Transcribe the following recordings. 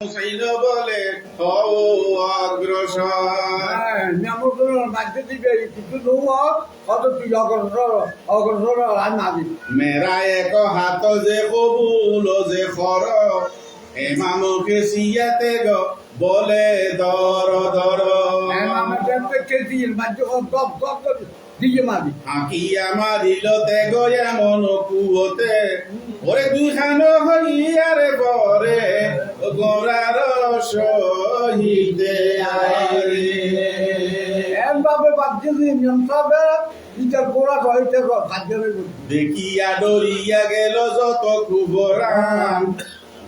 হুসাইন বলে হও অগ্রসর দিবে নৌ কত তুই অগ্রসর অগ্রসর আর না দিবি। মেরা এক হাত যে কবুল যে খর এমামকে সিয়াতে গ বলে দর দর আমার দেখতে কেজি বাড়িতে দপ দপ দিয়ে মারি হাকিয়া মারিল তে গো এমন কুয়োতে ওরে দুখান হইয়ারে পরে গোড়ার সহিতে এমভাবে বাড়িতে দিয়ে নিয়ন্ত্রণে বিচার করা হইতে খাদ্য দেখিয়া ডরিয়া গেল যত কুবরাম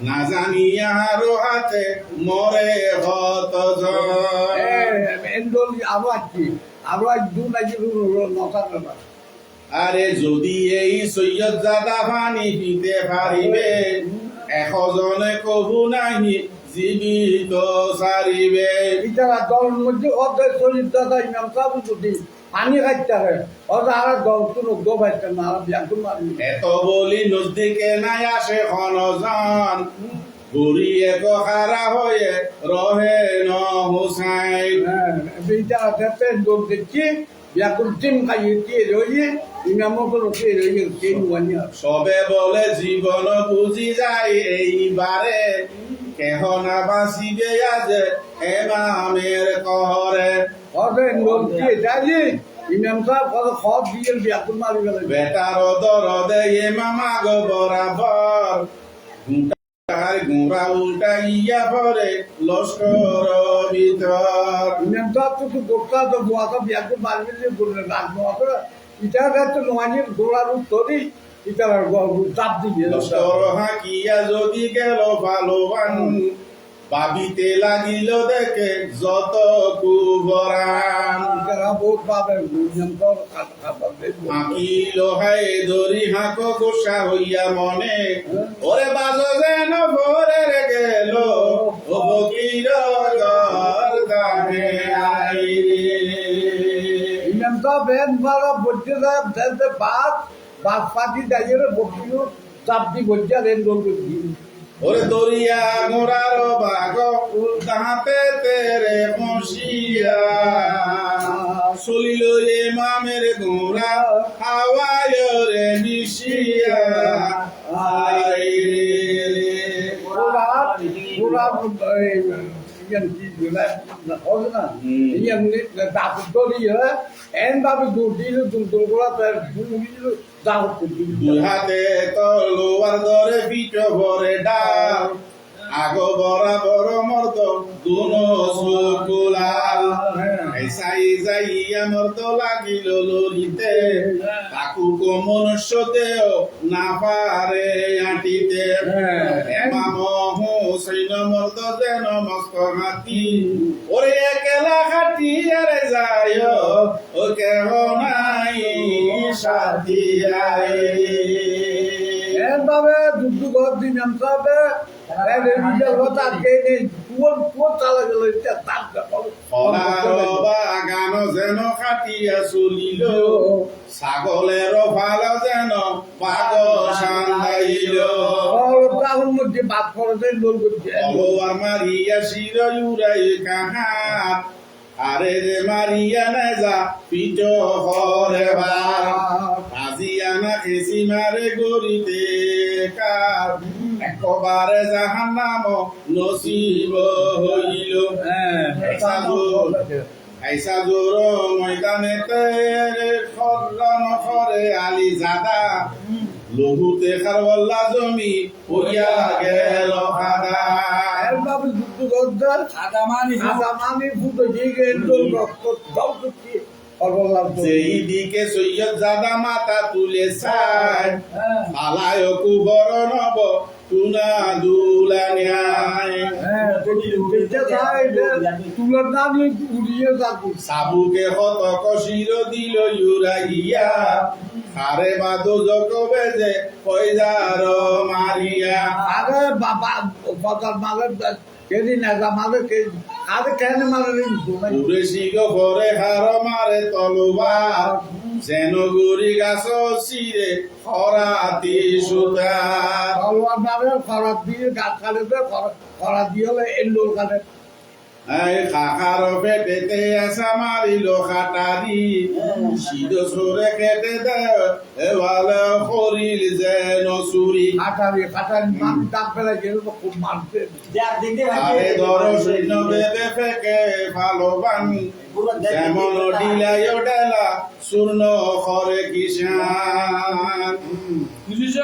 না জানিয়া আরও হাতে মরে হত জন এন্ডল আরও আজ দু নাকি আরে যদি এই সৈয়দ জাদা পানি পিতে পারিবে এশজনে কবু নাহি জীবিত সারিবে। ইতারা দলের মধ্যে অর্ধেক শরীর দাদা ইমাম সাহেব যদি পানি খাইতে অর্ধেক আর দল পাইতে না আর ব্যাংকুল মারি এত বলি নজদিকে নাই আসে খনজন ঘুরিয়ে হয়ে রহে ন হুসাইন। দেখতে দেখছি টিম খাইয়ে দিয়ে সবে বলে জীবন বুঝি যায় এইবারে। কেহ না বাঁচিবে আজ এমামের কহরে। অর্ধেক দল দিয়ে যাই ইমাম সাহেব কত খব দিয়ে ব্যাংকুল মারি গেলে বেটার দরদে এমামা গো বরাবর। গুঁটার গুঁড়া উল্টা ইয়া পরে লস্কর ভিতর তো গোটা তো বোয়াটা ব্যাংকুল মারবে যে বললেন রাখব করে ইটা তো নোয়ানির গোড়ার উত্তরই ইতারা চাপ দিবে। লস্কর হাকিয়া যদি গেল ভালোবান ভাবিতে লাগিল দেখে যত কুবরান আকিল হায় দরি হাঁক হইয়া মনে। ওরে বাজ যেন ভরে গেল বকির গর দানে আইরে ইমাম সাহেব বাস বাস পাতি দাঁড়িয়ে বকিল। চাপ দি বলছে রেন গোল ওরে দরিয়া গোড়ার বাগ তাহাতে তেরে মশিয়া। চলিল এ মামের গোড়া হাওয়ায় রে মিশিয়া ইয়ান কি দিলা না ইয়ান দাপ দড়িয়ে এন ভাবে দূর দিল দূর দূর করা তার দাও করছি দুই হাতে তলোয়ার ধরে পিঠ ভরে ডাল আগ বরাবর মর্দ দুনো সুকুলাল এসাই যাইয়া মর্দ লাগিল ললিতে তাকু কো মনুষ্য দেহ না পারে আটিতে। এমাম হুসৈন মর্দ যেন মস্ত হাতি। ওরে একলা আরে যায় ও কেহ নাই সাথী এভাবে দুধ ঘর দিন ছাগলের ভালো যেন বাগ সান্দাইল তাহলে মধ্যে বাদ খরচে লোল করছে। তলোয়ার মারিয়া শির উড়াই কাহাত আরে রে মারিয়া না যা পিঠ হরে বার আজিয়া না খেসি মারে গরিতে কার। একবারে জাহান নাম নসিব হইল। আইসা জোর ময়দানে খরন খরে আলি জাদা লঘুতে খারওয়াল্লা জমি হইয়া গেল গদ্দার ফুটো গিয়ে রক্ত দাও করছি অল্প দিকে সৈয়দ জাদা মাথা তুলে চায় আলায় কুবর নব তুনা দুলা ন্যায়। তুলার না নিয়ে উড়িয়ে যাব। সাবুকে হত কশির দিল ইউরাইয়া খারে বাদু জক বেজে কইজার মারিয়া। আরে বাবা বাজার মালের কেজি না যা মালে কেজি আরে কেন মালে উড়ে শিগ ভরে হার মারে তলোবার যেন গুড়ি গাছ চিরে খরাতি সুতা তলোয়ার মারে খরা দিয়ে গাছ কাটে দে দিয়ে হলে এন্ডোর কাটে এই কাকার পেটেতে আসা মারিল খাটারি সিধ সরে কেটে দে এবালে করিল যেন চুরি কাটারি কাটারি মানুষ ডাক বেলা গেলে খুব মারতে আরে ধর সৈন্য বেবে ফেকে ভালোবান যেমন ডিলাই ডেলা শূন্য করে কিষান বিশেষ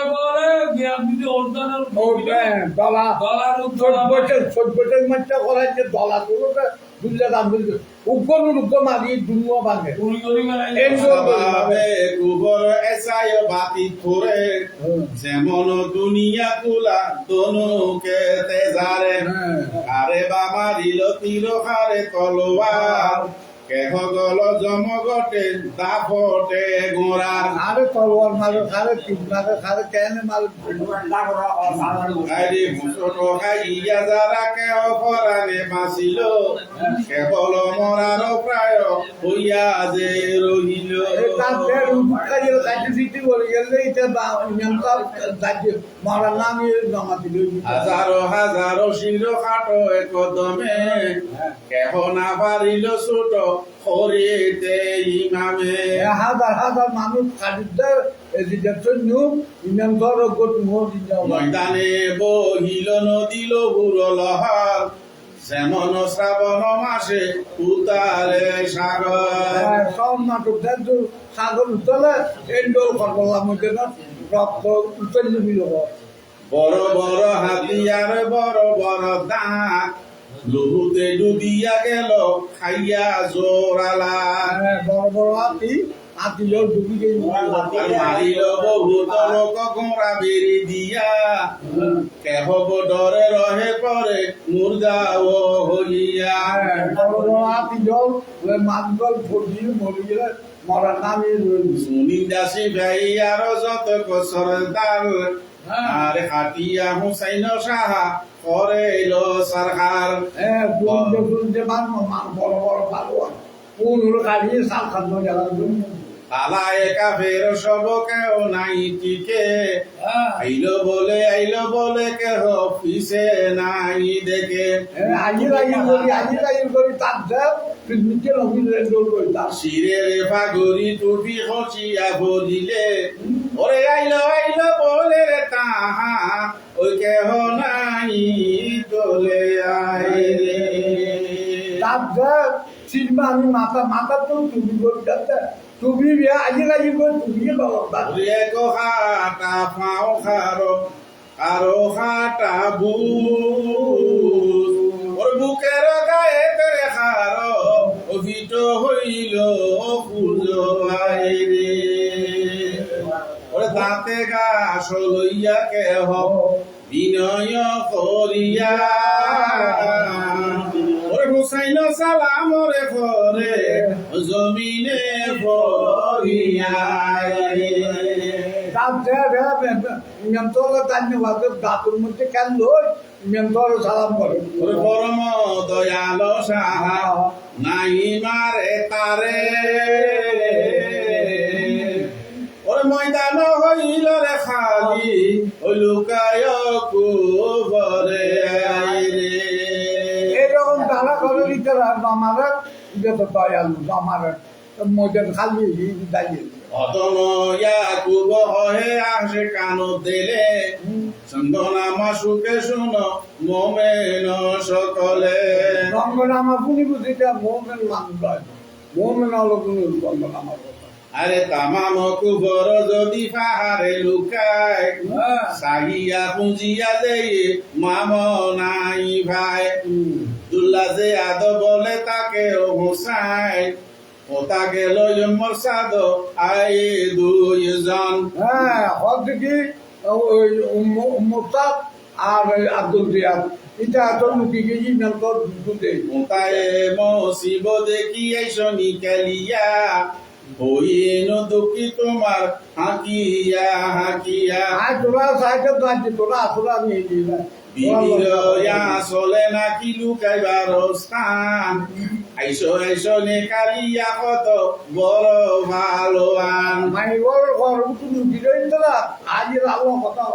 দলা বছর বছর মধ্যে যে দলা দাম বলছে মারি দুনিয়া মানে বাতি যেমন দুনিয়া তুলা তনুকে তেজারে। হ্যাঁ। আরে বাবা দিল তীর খারে তলোয়ার। কেহ গল জমগটে দাপটে গোড়ার। আরে তলোয়ার মারে খারে টিপ মারে খারে কেন মারে? আরে মুসট খাইয়া যারা কেহ পরাণে বাঁচিল কেবল মরার প্রায় হইয়া যে রহিল। হাজারো হাজারো শির খাটো একদমে কেহ না পারিল ছোট হরিতে ইমামে হাজার হাজার মানুষ ধর গোট মোট ময়দানে বহিল নদিল হুরলহার যেমন শ্রাবণ মাসে উতারে সাগর। সব নাটক তো সাগর উতলে এন্ডোর করলাম মধ্যে না রক্ত উতল বড় বড় হাতিয়ার বড় বড় দাঁত লুহুতে ডুবিয়া গেল খাইয়া জোরালা বড় বড় হাতি হাতি জল ডুবি গেল। মারিল বহুত লোক গোড়া বেরি দিয়া। কেহ ডরে রহে পরে মুর্দা ও হইয়া বড় বড় হাতি জল মাছ জল ফুটি মরে নামিয়ে রইল সুনিন্দাসী ভাই আর যত সরদার আর হাতিয়া হুসাইন সাহা করেল সরকার। হ্যাঁ দুলতে দুলতে মানবো বড় বড় পালোয়ান। কোন হলো কাটিয়ে সাল খাদ্য জ্বালার জন্য আলায় কাফের সব কেউ নাই টিকে আইলো বলে আইলো বলে কেহ পিছে নাই দেখে। আজি লাগি করি আজি লাগি করি তার দেব নিচে লগি রেন্ডল করি তার। শিরের ফাগুরি টুপি খচিয়া বলিলে ওরে আইলো আইলো বলে তাহা ওই কেহ নাই তোলে আয়। রে তার দেব সিনেমা আমি মাথা মাথা তো টুপি করি তাতে আজি লাগি হাটা ওর বুকের গায়ে তেরে খারো অভিত হইল ওরে দাঁতে গাছ লইয়া কেহ বিনয় করিয়া। ওরে হুসাইন সালাম রে ফরে জমিনে মেন্তলে ধন্যবাদ দাঁতুর মধ্যে কেন লই? মেন্তলে সালাম করে। পরম দয়াল সাহা নাই মারে তারে। ময়দান হইল রে খালি লুকায় কুবরে রে এরকম তারা করে দিতে আমার যত দয়ালু আমার মধ্যে খালি দাঁড়িয়ে। অতনয়া কুব হয়ে আসে কান দিলে চন্দনা মাসুকে শুন মোমেন সকলে। রঙ্গনামা পুনি বুঝিতে মোমেন মানুষ মোমেন হলো কোনো কথা আরে তামাম কুবর যদি পাহাড়ে লুকায় সাহিয়া পুঁজিয়া দেই মাম নাই ভাই। দুল্লা যে আদ বলে তাকে হোসাই ও তাকে লই মরসাদ আই দুইজন। হ্যাঁ হক দেখি ওই মোস্তাদ আর আব্দুল রিয়াদ এটা এত লুকি গেছি মেলকর দুধে তাই মসিব দেখি শনি কালিয়া হইন দুঃখী তোমার হাকিয়া হাকিয়া। আর তোরা সাইকেল দাঁড়িয়ে তোরা তোরা নিয়ে দিই বিবির ইয়া চলে নাকি লুকাইবার স্থান। আইসো আইসো নে কালিয়া কত বড় ভালোয়ান মাইবর ঘর তুমি বিরোধী তোলা আজ রাবো কথা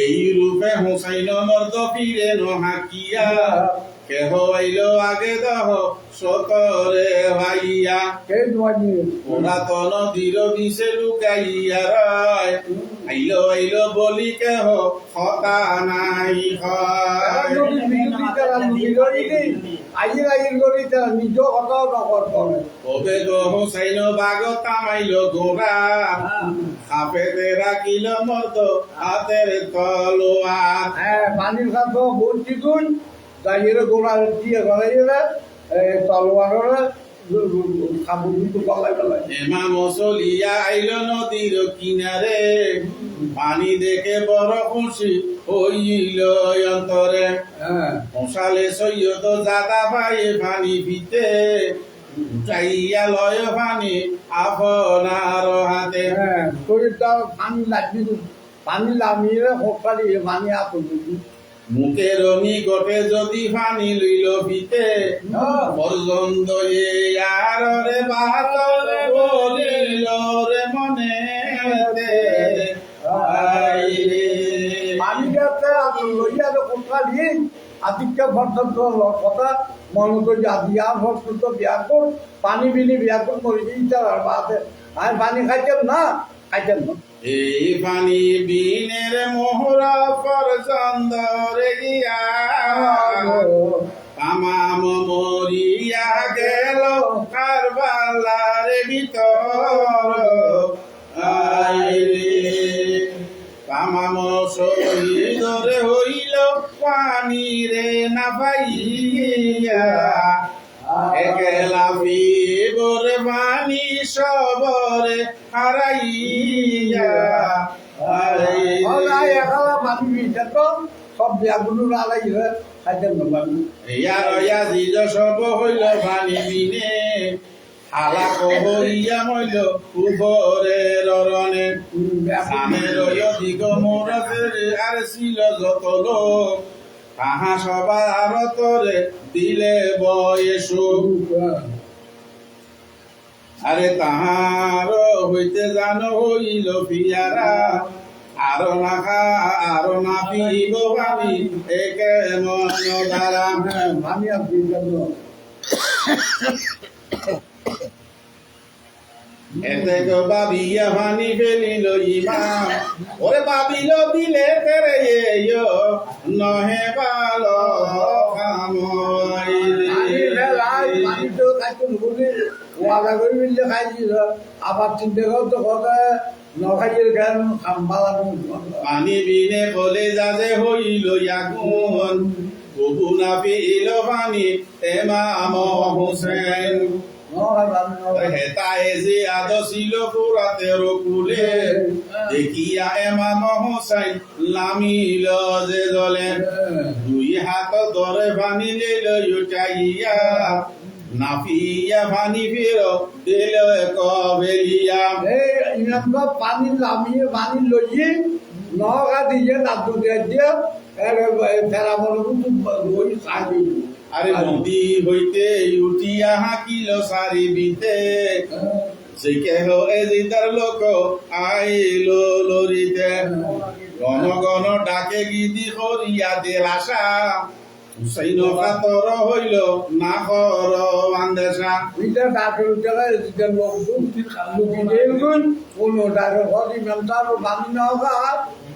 এই রূপে হুসাইন মর্দ ফিরে নহাকিয়া কেহ আইল আগে দহ সতরে ভাইয়া। তোমাকে পুরাতন দৃঢ় দিছে লুকাইয়া রয়। আইল আইল বলি কেহ হতা নাই হয় তারা আইয়ের আইয়ের গড়ি তারা নিজ কথাও নকল করে কবে গো হুসাইন বাগ তামাইল গোড়া হাফেতে রাখিল মর্দ হাতের তলোয়ার। হ্যাঁ পানির বলছি তুই তাইয়ের গোড়া দিয়ে গলাইয়েরা তলোয়ারেরা খাব কিন্তু গলায় গলায়। এমাম চলিয়া আইল নদীর কিনারে পানি দেখে বড় খুশি হইল অন্তরে। হ্যাঁ। মশালে সৈয়দ জাদা ভাই পানি পিতে উঠাইয়া লয় পানি আপনার হাতে। হ্যাঁ শরীরটা পানি লাগবি পানি লামিয়ে হোকালি পানি আপন মুখের নিকটে যদি পানি লইল পিতে পর্যন্ত আর রে বাত বলিল রে মনে যাতে আপন লইয়া হোকালি আদিত্য ভর্তন্ত কথা মনে করি আদিয়া ভর্তন্ত ব্যাকুল পানি বিনি ব্যাকুল মরি দিই আর বাদে। আর পানি খাইতেন না খাইতেন না এই পানি বিনের মোহরা পর্যন্ত রে গিয়া তামাম মরিয়া গেল কারবালার ভিতর। তামাম শহীদরে হইল পানি রে না পাইয়া একলা বিবরে পানি সবরে হারাইয়া। সব ব্যাগুলো আলাই খাইতেন না। পানি ইয়ার ইয়াজিদ সব হইল পানি বিনে। হালাক হইয়া মইল উপরে ররণে। সামের অধিক মোরফের আর ছিল যত লোক। তাহা সবার তরে দিলে বয়সু আরে তাহার হইতে জান হইল পিয়ারা, আরও না খা, আরও না পিব পানি একে মন দ্বারা পানি আর বিটা তো এতে গো বাবিয়া পানি ফেলিল ইমাম ওরে বাবিল দিলে তেরে এয়ো নহে ভালো কাম পানি ফেলাই পানি তো খাইতে নুবুলি ওয়াদা করে মিললে খাইছিল আবার চিন্তা করতো কথা নখাইয়ের জ্ঞান খাম্বালা পানি বিনে কলে যাজে হইল ইয়াগুন কবু না পিল পানি এমাম হোসেন হেতায় যে আদছিল পুরাতের কুলে, দেখিয়া এমাম হোসাইন লামিল যে জলে দুই হাত ধরে পানি দিল উঠাইয়া নাফিয়া পানি ফির দিল কবেলিয়া। পানি লামিয়ে পানি লইয়ে নগা দিয়ে দাদু দিয়ে ফেরা বলো ওই খাই আরে নদী হইতে উঠিয়া হাকিল সারি বিতে। সে কেহ এ জিতার লোক আইলো লরিতে। গণ গণ ডাকে গিদি করিয়া দিল আশা। হুসাইন কাতর হইল না কর আন্দেশা। ওইটা ডাকের উঠে যেটা লোকজন লুকি দেখুন কোনো ডাকের ঘর ইমাম তার বানি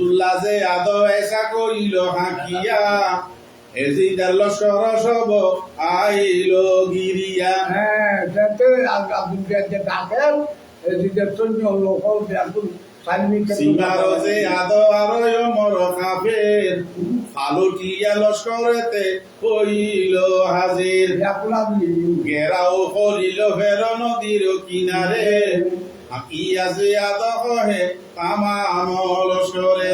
আব্দুল্লাহ যে আদ এসা কইল হাকিয়া এজিদার লস্কর সব আইল গিরিয়া। হ্যাঁ যাতে আব্দুল যে ডাকেন এদিকে সৈন্য লোক ব্যাকুল সাইনিকের সিমারো যে আদো আরয় মর কাফের ফালুটিয়া লস্করেতে কইল হাজির। ব্যাকুলা দিয়ে গেরাও করিল ফের নদীর কিনারে যে আদো হে তামাম লস্করে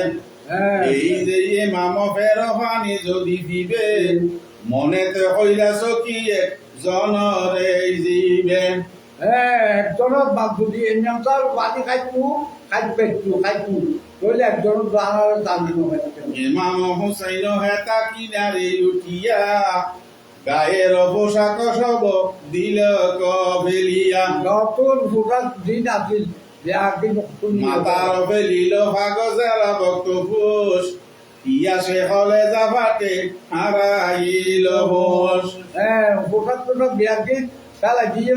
হ্যাঁ। এই যে মাম ফের পানি যদি দিবে মনেতে হইলা সকিয়ে জনরে জিবে। হ্যাঁ একজনের বাদ যদি বাদি খাইতু খাইতে একটু খাইতু। একজনের দাম দিন ইমাম হুসাইন হেতা কিনারে উঠিয়া গায়ের পোশাক সব দিল কবেলিয়া নতুন ফুটার দিন আছিল মাতার ফেলিল কাগজের বক্ত ফুস ইয়া সে হলে যাবাতে হারাইল হোস হ্যাঁ ফুটার বিয়ার দিন তাহলে দিয়ে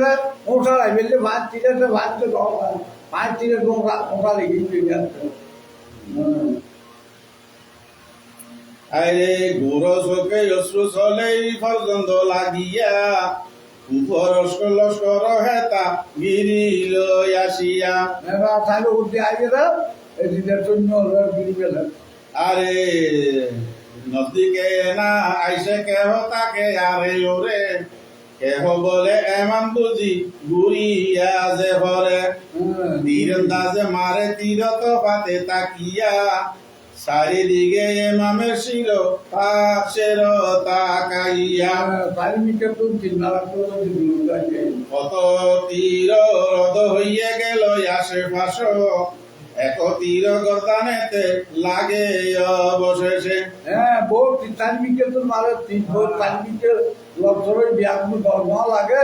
ওঠা বেলে ভাত তীরে ভাত ভাত তীরে ওঠা লেগে আরে গুড় চোখে অশ্রু চলেই পর্যন্ত লাগিয়া উপর লস্কর হেতা গিরিল আসিয়া। এবার তাহলে উঠতে আইয়ে এদিনের জন্য গিরি পেলেন আরে নদীকে না আইসে কেহ তাকে আরে ওরে কেহ বলে এমন বুঝি ঘুরিয়া যে ভরে তীরন্দাজে মারে তীরত পাতে তাকিয়া চারিদিকে এমামের শিল পাশের তাকাইয়া। কত তীর রদ হইয়া গেল আশেপাশ। এক তীর গর্দানেতে লাগে অবশেষে। হ্যাঁ বহুত তালিমিকে তো মারে তিন বহুত তালিমিকে ব্যায়াম ধর্ম লাগে।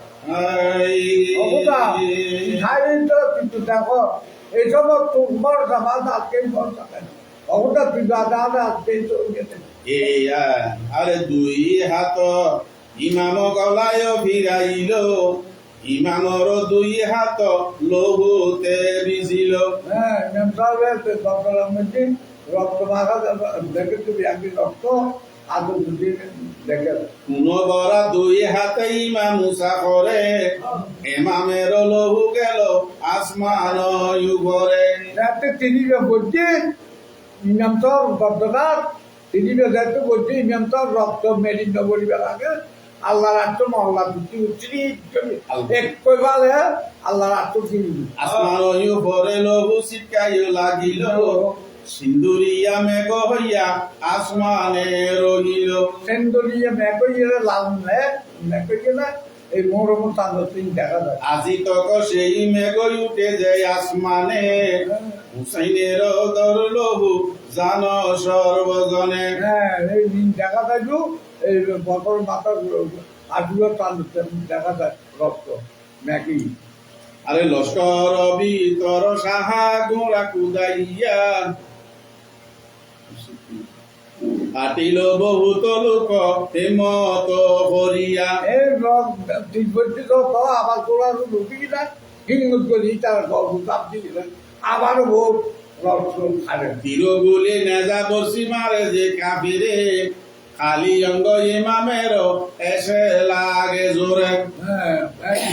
কিন্তু দেখো এইসব তোমার সমাজ আজকে অবদা তুই দাদা আজকে আরে দুই হাত ইমাম গলায় ফিরাইল। ইমামর দুই হাত লহুতে বিজিল হ্যাঁ রক্ত মাখা দেখে তুমি একদিন রক্ত। আদর যদি দেখে কোন বরা দুই হাতে ইমাম মুসা করে এমামের লহু গেল আসমান ইউগরে যাতে তিনি বলছে ইমাম তো রক্তদার তিনি যাতে বলছে ইমাম তো রক্ত মেরিন বলিবে লাগে। আল্লাহ রাষ্ট্র মহল্লা দুটি উঠছি এক কইবালে আল্লাহ রাষ্ট্র কিনবি আসমান ইউগরে লহু সিটকাই লাগিল। সিন্দুরিয়া মেঘ হইয়া আসমানে রহিল। সেন্দরিয়ে মেকইয়ে লাল নে মেকইয়ে না এই মরম তান্দ তিন দেখা যায়। আজি তক সেই মেঘ উঠে যায় আসমানে। হুসাইনের দর লহু জান সর্বজনে। হ্যাঁ এই দিন দেখা যায় এই বছর মাথার আজুলো তান্দ দেখা যায় রক্ত ম্যাকি আরে লস্কর ভিতর সাহা গোড়া কুদাইয়া হাটিল বহুত লোক হেমত করিয়া এই তো আবার তোরা ঢুকি কিনা হিঙ্গুত করি তার গল্প দিয়ে আবার ভোট নেজা মারে যে কাফিরে খালি অঙ্গ ইমামের এসে লাগে জোরে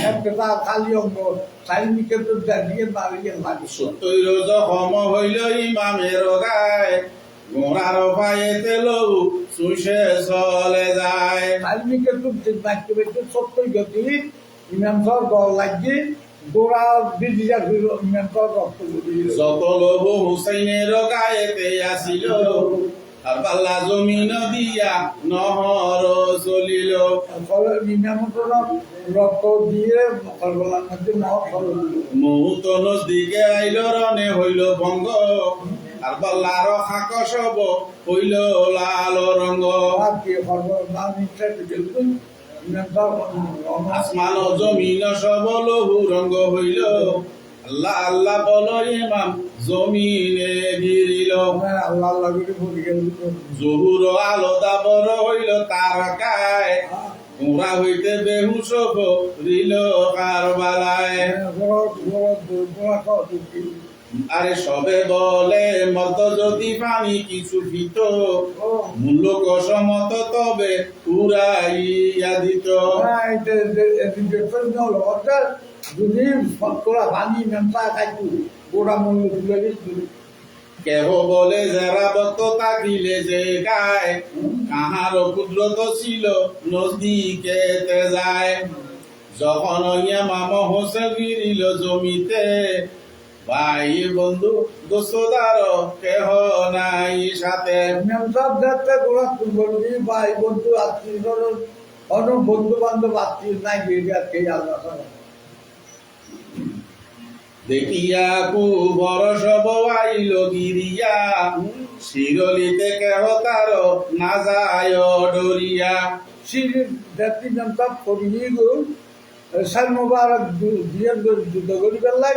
একটা তার খালি অঙ্গ সাইনিকে তো জানিয়ে মারিয়ে লাগে সত্তর জখম হইল ইমামের গায় গোড়ার পায়েতে লৌ সুসে চলে যায়। সাইনিকে তো বাক্য বাক্য সত্যই গতি। ইমাম সর দল লাগছে গোড়া ইমাম সর রক্ত যত লোভ হুসাইনের গায়েতে আসিল আর পাল্লা জমিন দিয়া নহর চলিল রক্ত দিয়ে মুহূর্ত নজদিকে আইল রনে হইল ভঙ্গ। আর পাল্লার খাক সব হইল লাল কিন্তু আসমান জমিন সব লহু রঙ্গ হইল আল্লাহ আল্লাহ বল ইমাম জমিনে গিরিল আল্লাহ গেল জহুর আলো দাবর হইল তারকায় তোমরা হইতে বেহুশ রিল কারবালায় আরে সবে বলে মত যদি পানি কিছু ভিত মূল্য কসমত তবে উড়াইয়া দিত। যদি শতকরা পানি মেমতা খাইতু গোড়া মূল্য তুলে দিতু। কেহ বলে যারা বত তাকিলে যে গায় কাহার কুদরত ছিল নদীকে তে যায়। যখন ইয়া মাম হোসেন গিরিল জমিতে ভাই বন্ধু দোস্তদার কেহ নাই সাথে। ভাই বন্ধু আত্মীয় অন্য বন্ধু বান্ধব আত্মীয় নাই বেরিয়ে আল্লাহ দেখিয়া কু বড় সব আইল গিরিয়া, শিরলিতে কেহ তার না যায় ডরিয়া। সিঁড়ি জাতি সাল মোবারক দিয়ে যুদ্ধ করি পেলাই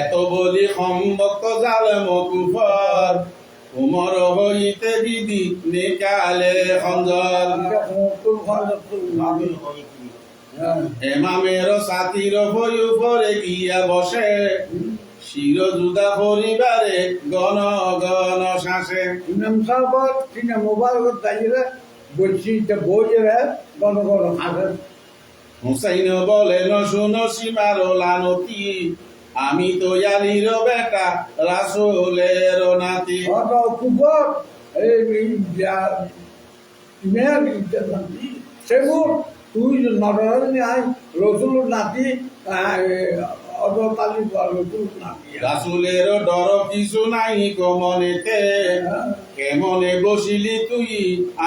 এত বলি সম্ভক্ত জালে মকুফর উমর হইতে দিদি নিকালে খঞ্জর। এমামের সাথীর ভয়ু পরে গিয়া বসে। শির জুদা পরিবারে গণ গণ শাসে। ইমাম সাহেব, তিনি মোবাইল দাঁড়িয়ে বলছি বইয়ের গণ গণ হাসেন হুসাইন বলেন শুনো সীমার লানতি। আমি তো ইয়ালির বেটা রাসুলের নাতি। তুই নরনি আই রসুল নাতি রসুল রাসুলের ডর কিছু নাই কমনেতে। কেমনে বসিলি তুই?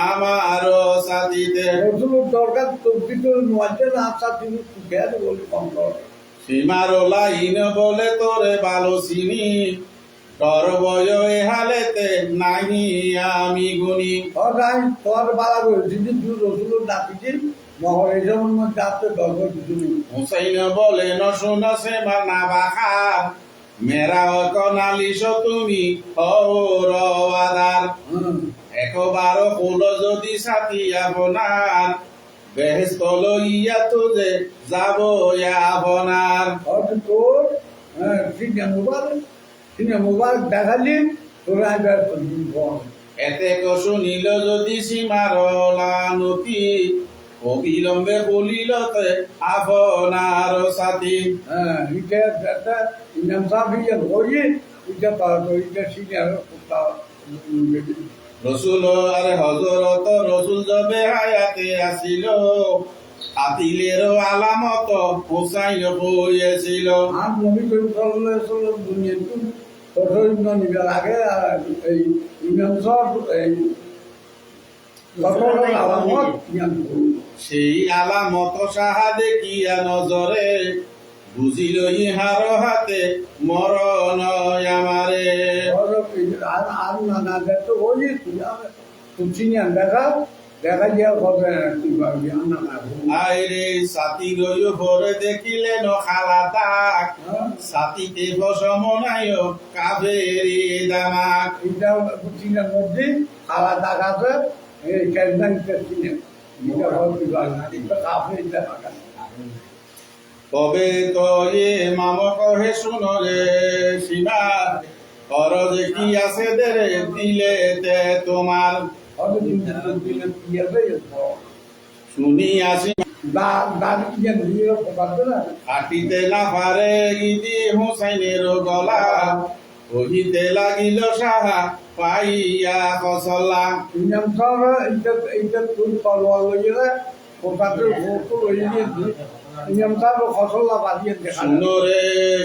আমার সাথীতে দরকার তোর ভিতরে নোয়াতে না তিনি সুখে বলে কম সীমার লাইন বলে তোরে ভালো চিনি। তোর বয় হালেতে নাহি আমি গুনি ওরাই তোর বালা বলছি যে তুই রসুল নাতিটি মহরে যেমন মধ্যে আসতে দরকার কিছু নেই হুসাইন বলে সে না বাখা মেরা কনালিস তুমি হুম একবার হলো যদি সাথী আপনার বেহেস্ত লইয়া তুজে যাব আপনার। তোর সিনে তোরা এতে শুনিল যদি সীমার লানতি অবিলম্বে বলিলতে আপনার সাথী। হ্যাঁ এটা একটা ইনাম সাহেব হয়ে এটা এটা সিনে আরও রসুল আরে হজরত রসুল যবে হায়াতে আসিল আতিলের আলামত হুসাইন হয়েছিল আর নবী করিম সাল্লাল্লাহু আলাইহি ওয়াসাল্লাম দুনিয়াতে কঠোর নিবার আগে আর এই ইমাম সাহেব এই কঠোর আলামত করুন সেই আলামত সাহা দেখিয়া নজরে বুঝিল ইহার হাতে মরণ আমারে। আর আর না না দেখো ওই তুই তুই নিয়ে দেখা দেখা যায় হবে তুই পারবি আর না না আইরে সাথী রই ভরে দেখিলেন খালা তাক। সাথীতে বসমনায় কাবেরি দামাক। এটা চিনের মধ্যে খাওয়া দাগ আছে এই কবে তো এ মাম কহে শুনরে সীমা খরচ কি আছে দেরে দিলেতে তোমার। হয়তো দিলে দিয়ে দেয় শুনি আসি দা কাটিতে না পারে ইদি হুসাইনের গলা, কহিতে লাগিল সাহা পাইয়া কসলা ইনাম সারা এইটা এইটা তুই পালওয়া লইলে কোথাতে ভোটো লইয়ে দিয়ে ইনাম সারা ফসল বাদিয়ে দেখা শুনরে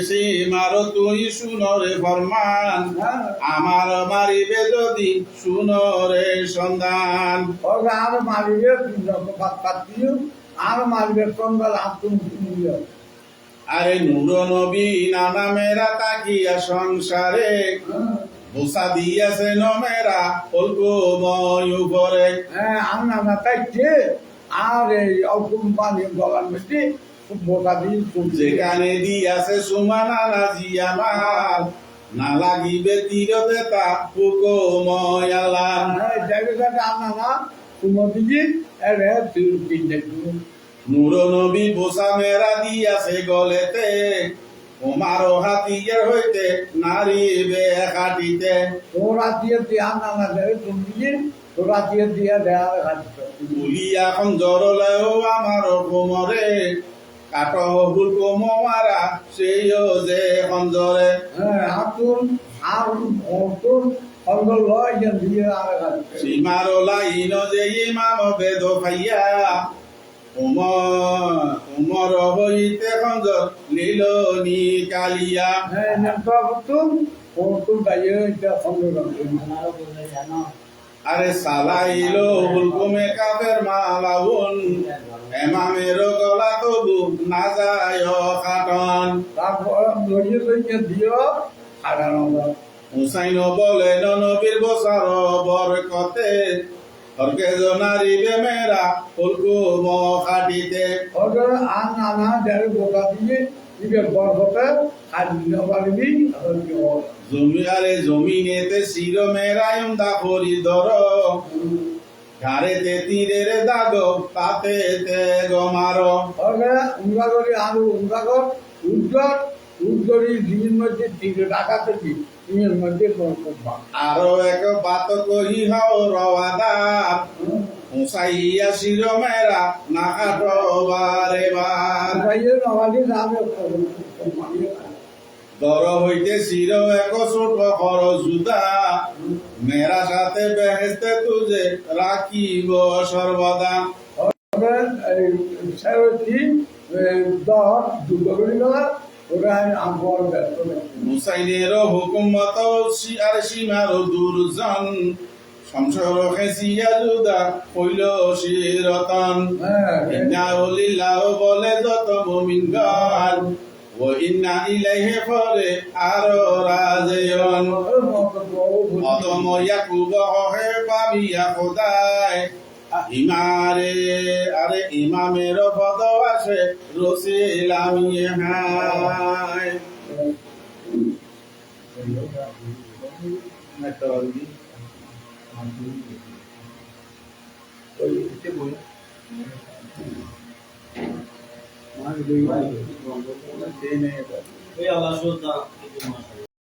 সীমার তুই শুনরে ফরমান। হ্যাঁ। আমার মারিবে যদি শুনরে সন্ধান। ওরা আর মারিবে ভাত পাত দিও আর মারিবে সন্ধ্যার হাত তুমি আরে নূর নবী নানা মেরা তাকিয়া সংসারে। দিয়াছে নমেরা উপরে। হ্যাঁ আর এই পানি গলার মোটা যেখানে দিয়াছে সুমানা না লাগিবে তীর দেতা পুকো ময়ালা জায়গাটা আমরা না সুমতিজি এর তিন তিনটে নূর নবী বোসা মেরা দিয়াছে গলেতে ওমারো হাতিয়ার হইতে নারিবে কাটিতে। তোরা দিয়ে দেয়া না না দেয় তুমি তোরা দিয়ে দিয়ে দেয়া খাচ্ছ গুলিয়া খঞ্জরলেও আমার কোমরে কাট হুল কোমারা সেইও যে খঞ্জরে। হ্যাঁ আতুন আর অতুন অঙ্গল লয় যে দিয়ে আর সীমার লাইন যে ইমাম বেদ ভাইয়া উমর উমর হইতে খঞ্জর লীল নি কালিয়া। হ্যাঁ অতুন গাইয়ে এটা অঙ্গল আরে সালাইলো হুলকুমে কাফের মালাউন এমামের গলা তবু না যায় খাটন তারপর লইয়ে লইয়ে দিও সাধারণ হুসাইন বলে নবীর বসার বরকতে হরকে জনারিবে মেরা হুলকুম খাটিতে। ওদের আর নানা যারা গোটা দিয়ে দিবে বরফতে আর দিতে পারবি জমি আরে জমিনেতে শির মেরায়ুম দা করি ধর। ঘাড়েতে তীরের দাগ তাতে তে গমার ওদের উঙ্গা করি আলু উঙ্গা কর উজ্জ্বল উজ্জ্বলি মধ্যে ডাকাতে দিনের মধ্যে আরও এক বাত কহি হাও রওয়াদার হুসাইয়া শির মেরা না বারে। বার দর হইতে শির এক ছোট কর জুদা মেরা সাথে বেহেস্তে তুজে রাখিব সর্বদা। ওদের সেরতি ব্যস্ত মুসাইনের হুকুমত আর সীমার দুর্জন। সংসার খেসিয়া জুদা হইল শিরতন হ্যাঁ। ইন্না উলিল্লাহ বলে যত মুমিন গান ও ইন্না ইলাইহে পরে আরও রাজেয়ন অতম ইয়াকুব হে পাবিয়া খোদায়। ইমারে আরে ইমামের পদ আছে রসিল আমি হাই এই আল্লাহ